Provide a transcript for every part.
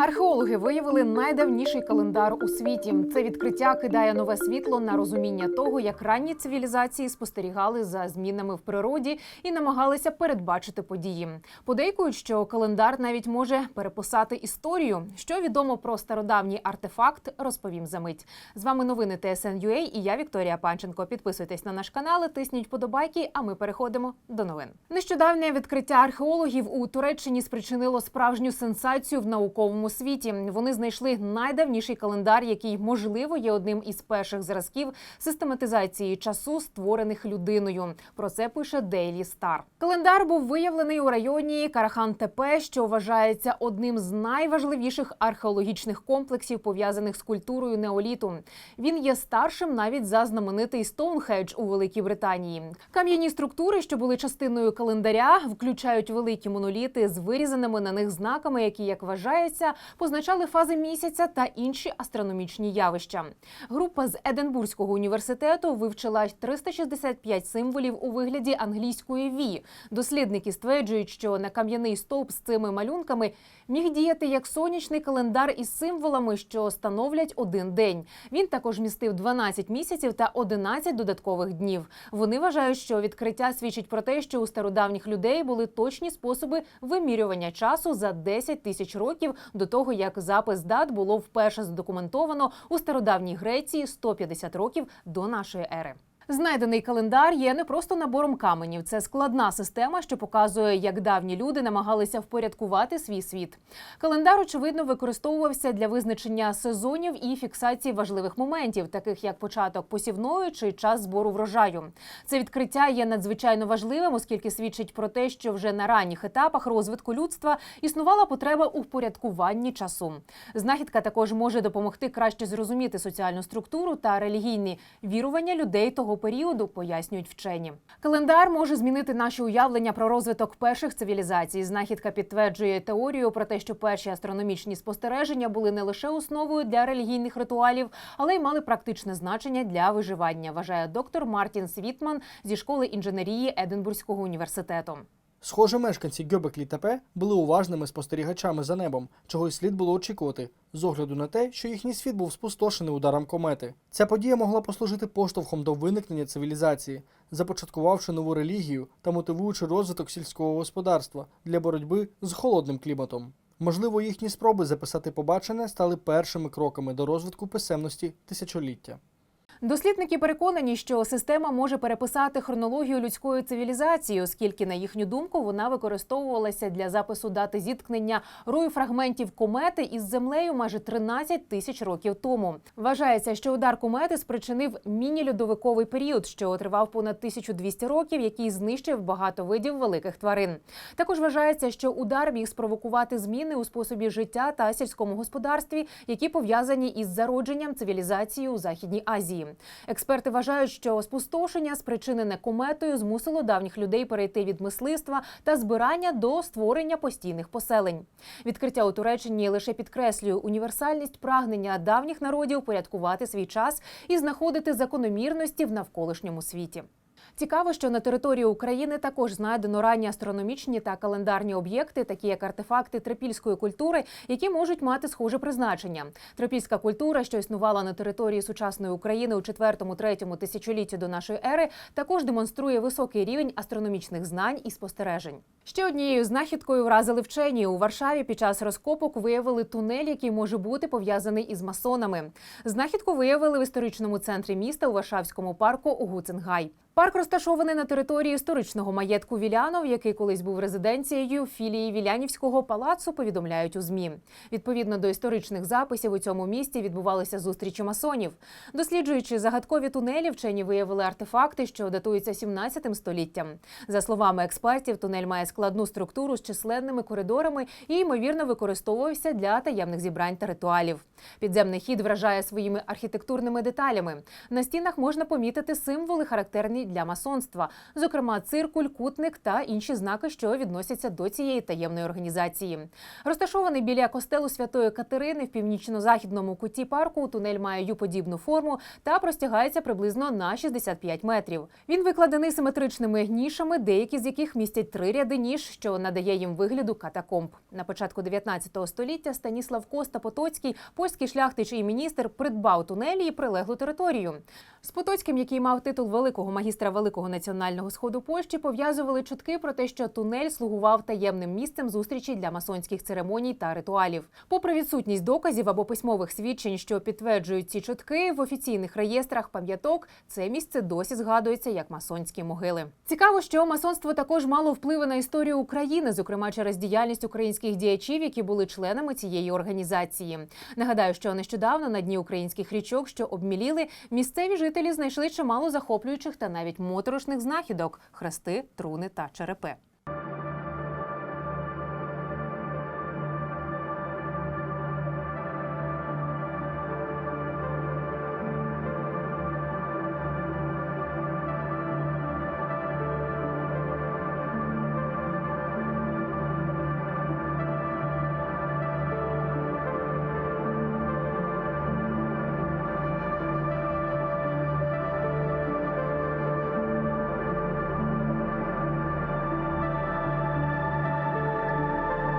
Археологи виявили найдавніший календар у світі. Це відкриття кидає нове світло на розуміння того, як ранні цивілізації спостерігали за змінами в природі і намагалися передбачити події. Подейкують, що календар навіть може переписати історію. Що відомо про стародавній артефакт, розповім за мить. З вами новини ТСН.UA і я Вікторія Панченко. Підписуйтесь на наш канал, тисніть подобайки. А ми переходимо до новин. Нещодавнє відкриття археологів у Туреччині спричинило справжню сенсацію в науковому світі. Вони знайшли найдавніший календар, який можливо є одним із перших зразків систематизації часу, створених людиною. Про це пише Daily Star. Календар був виявлений у районі Карахан Тепе, що вважається одним з найважливіших археологічних комплексів, пов'язаних з культурою неоліту. Він є старшим навіть за знаменитий Стоунхедж у Великій Британії. Кам'яні структури, що були частиною календаря, включають великі моноліти з вирізаними на них знаками, які, як вважається, позначали фази місяця та інші астрономічні явища. Група з Единбурзького університету вивчила 365 символів у вигляді англійської ві. Дослідники стверджують, що на кам'яний стовп з цими малюнками міг діяти як сонячний календар із символами, що становлять один день. Він також містив 12 місяців та 11 додаткових днів. Вони вважають, що відкриття свідчить про те, що у стародавніх людей були точні способи вимірювання часу за 10 тисяч років до того, як запис дат було вперше задокументовано у стародавній Греції 150 років до нашої ери. Знайдений календар є не просто набором каменів. Це складна система, що показує, як давні люди намагалися впорядкувати свій світ. Календар, очевидно, використовувався для визначення сезонів і фіксації важливих моментів, таких як початок посівної чи час збору врожаю. Це відкриття є надзвичайно важливим, оскільки свідчить про те, що вже на ранніх етапах розвитку людства існувала потреба у впорядкуванні часу. Знахідка також може допомогти краще зрозуміти соціальну структуру та релігійні вірування людей того періоду, пояснюють вчені. Календар може змінити наші уявлення про розвиток перших цивілізацій. Знахідка підтверджує теорію про те, що перші астрономічні спостереження були не лише основою для релігійних ритуалів, але й мали практичне значення для виживання. Вважає доктор Мартін Світман зі школи інженерії Единбурзького університету. Схоже, мешканці Гьобеклі Тепе були уважними спостерігачами за небом, чого й слід було очікувати, з огляду на те, що їхній світ був спустошений ударом комети. Ця подія могла послужити поштовхом до виникнення цивілізації, започаткувавши нову релігію та мотивуючи розвиток сільського господарства для боротьби з холодним кліматом. Можливо, їхні спроби записати побачене стали першими кроками до розвитку писемності тисячоліття. Дослідники переконані, що система може переписати хронологію людської цивілізації, оскільки, на їхню думку, вона використовувалася для запису дати зіткнення рою фрагментів комети із землею майже 13 тисяч років тому. Вважається, що удар комети спричинив міні-льодовиковий період, що тривав понад 1200 років, який знищив багато видів великих тварин. Також вважається, що удар міг спровокувати зміни у способі життя та сільському господарстві, які пов'язані із зародженням цивілізації у Західній Азії. Експерти вважають, що спустошення, спричинене кометою, змусило давніх людей перейти від мисливства та збирання до створення постійних поселень. Відкриття у Туреччині лише підкреслює універсальність прагнення давніх народів порядкувати свій час і знаходити закономірності в навколишньому світі. Цікаво, що на території України також знайдено ранні астрономічні та календарні об'єкти, такі як артефакти трипільської культури, які можуть мати схоже призначення. Трипільська культура, що існувала на території сучасної України у 4-3 тисячолітті до нашої ери, також демонструє високий рівень астрономічних знань і спостережень. Ще однією знахідкою вразили вчені у Варшаві. Під час розкопок виявили тунель, який може бути пов'язаний із масонами. Знахідку виявили в історичному центрі міста у Варшавському парку Гуценгай. Парк розташований на території історичного маєтку Вілянов, який колись був резиденцією філії Вілянівського палацу. Повідомляють у змі. Відповідно до історичних записів у цьому місті відбувалися зустрічі масонів. Досліджуючи загадкові тунелі, вчені виявили артефакти, що датуються 17 століттям. За словами експертів, тунель має складну структуру з численними коридорами і ймовірно використовувався для таємних зібрань та ритуалів. Підземний хід вражає своїми архітектурними деталями. На стінах можна помітити символи, характерні для масонства, зокрема циркуль, кутник та інші знаки, що відносяться до цієї таємної організації. Розташований біля костелу Святої Катерини в північно-західному куті парку. Тунель має ю-подібну форму та простягається приблизно на 65 метрів. Він викладений симетричними нішами, деякі з яких містять три ряди ніж що надає їм вигляду катакомб. На початку 19 століття Станіслав Коста Потоцький, польський шляхтич і міністр, придбав тунелі і прилеглу територію. З Потоцьким, який мав титул великого магістра великого національного сходу Польщі, пов'язували чутки про те, що тунель слугував таємним місцем зустрічі для масонських церемоній та ритуалів. Попри відсутність доказів або письмових свідчень, що підтверджують ці чутки, в офіційних реєстрах пам'яток це місце досі згадується як масонські могили. Цікаво, що масонство також мало впливи на історію України, зокрема через діяльність українських діячів, які були членами цієї організації. Нагадаю, що нещодавно на дні українських річок, що обміліли, місцеві жителі знайшли чимало захоплюючих та навіть моторошних знахідок: хрести, труни та черепи.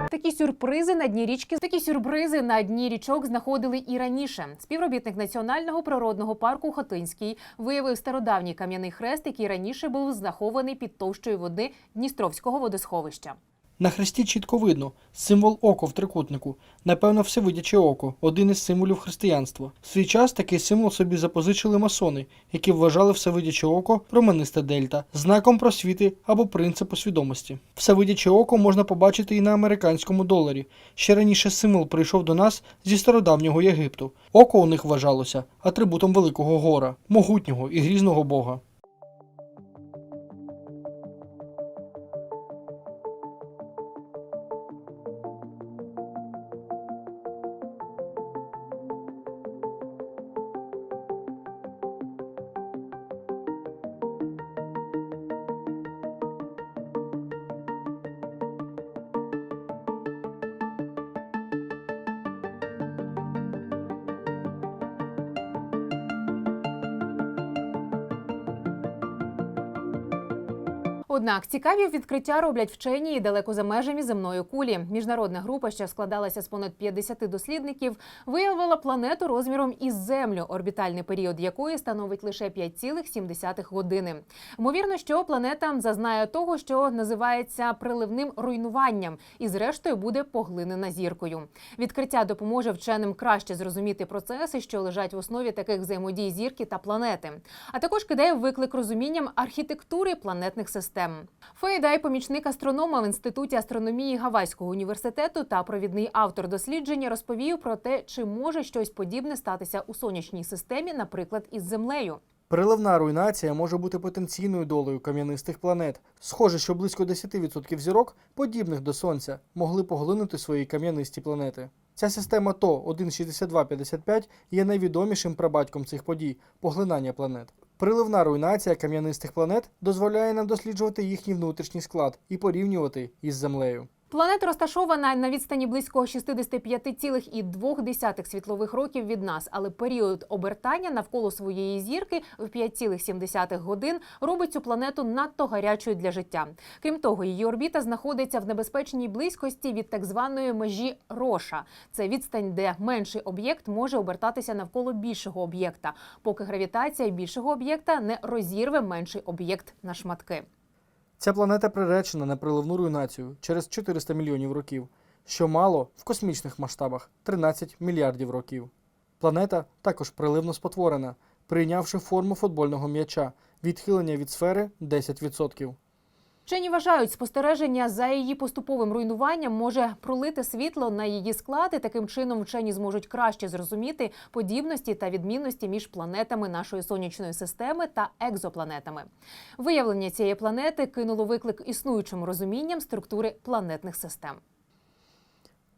Такі сюрпризи на дні річки, такі сюрпризи на дні річок знаходили і раніше. Співробітник національного природного парку Хотинський виявив стародавній кам'яний хрест, який раніше був знахований під товщою води Дністровського водосховища. На хресті чітко видно символ око в трикутнику, напевно, всевидяче око, один із символів християнства. В свій час такий символ собі запозичили масони, які вважали всевидяче око промениста дельта, знаком просвіти або принципу свідомості. Всевидяче око можна побачити і на американському доларі. Ще раніше символ прийшов до нас зі стародавнього Єгипту. Око у них вважалося атрибутом великого гора, могутнього і грізного бога. Однак цікаві відкриття роблять вчені і далеко за межами земної кулі. Міжнародна група, що складалася з понад 50 дослідників, виявила планету розміром із землю, орбітальний період якої становить лише 5,7 години. Ймовірно, що планета зазнає того, що називається приливним руйнуванням, і зрештою буде поглинена зіркою. Відкриття допоможе вченим краще зрозуміти процеси, що лежать в основі таких взаємодій зірки та планети, а також кидає виклик розумінням архітектури планетних систем. Фейдай, помічник астронома в інституті астрономії Гавайського університету та провідний автор дослідження, розповів про те, чи може щось подібне статися у сонячній системі, наприклад, із землею. Переливна руйнація може бути потенційною долею кам'янистих планет. Схоже, що близько 10% зірок, подібних до Сонця, могли поглинути свої кам'янисті планети. Ця система ТО 16255 є найвідомішим прабатьком цих подій поглинання планет. Приливна руйнація кам'янистих планет дозволяє нам досліджувати їхній внутрішній склад і порівнювати із Землею. Планета розташована на відстані близько 65,2 світлових років від нас, але період обертання навколо своєї зірки в 5,7 годин робить цю планету надто гарячою для життя. Крім того, її орбіта знаходиться в небезпечній близькості від так званої межі Роша. Це відстань, де менший об'єкт може обертатися навколо більшого об'єкта, поки гравітація більшого об'єкта не розірве менший об'єкт на шматки. Ця планета приречена на приливну руйнацію через 400 мільйонів років, що мало в космічних масштабах 13 мільярдів років. Планета також приливно спотворена, прийнявши форму футбольного м'яча, відхилення від сфери 10%. Вчені вважають, спостереження за її поступовим руйнуванням може пролити світло на її склад, і таким чином вчені зможуть краще зрозуміти подібності та відмінності між планетами нашої сонячної системи та екзопланетами. Виявлення цієї планети кинуло виклик існуючим розумінням структури планетних систем.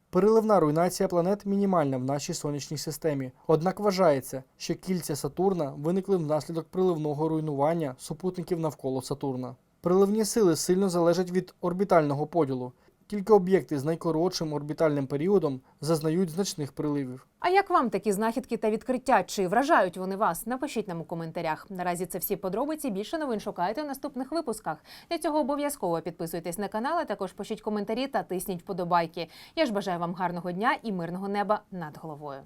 Переливна руйнація планет мінімальна в нашій сонячній системі. Однак вважається, що кільця Сатурна виникли внаслідок приливного руйнування супутників навколо Сатурна. Приливні сили сильно залежать від орбітального поділу. Тільки об'єкти з найкоротшим орбітальним періодом зазнають значних приливів. А як вам такі знахідки та відкриття? Чи вражають вони вас? Напишіть нам у коментарях. Наразі це всі подробиці. Більше новин шукайте у наступних випусках. Для цього обов'язково підписуйтесь на канал, а також пишіть коментарі та тисніть вподобайки. Я ж бажаю вам гарного дня і мирного неба над головою.